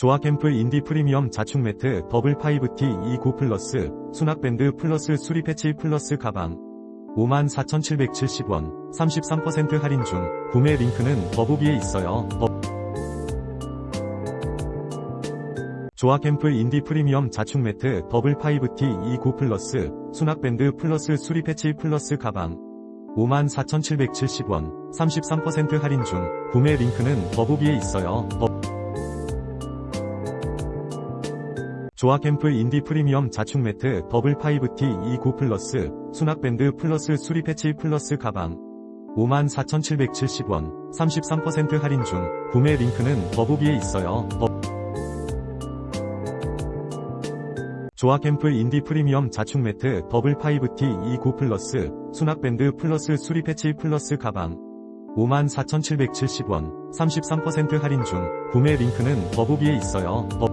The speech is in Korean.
조아캠프 인디 프리미엄 자축 매트 더블 5T 29 플러스 수납밴드 플러스 수리 패치 플러스 가방 54,770원 33% 할인 중 구매 링크는 더보기에 있어요. 더- 조아캠프 인디 프리미엄 자축 매트 더블 5T 29 플러스 수납밴드 플러스 수리 패치 플러스 가방 54,770원 33% 할인 중 구매 링크는 더보기에 있어요. 더- 조아캠프 인디 프리미엄 자축 매트 더블 5T 29 플러스 수납밴드 플러스 수리 패치 플러스 가방 54,770원 33% 할인 중 구매 링크는 더보기에 있어요. 더- 조아캠프 인디 프리미엄 자축 매트 더블 5T 29 플러스 수납밴드 플러스 수리 패치 플러스 가방 54,770원 33% 할인 중 구매 링크는 더보기에 있어요. 더-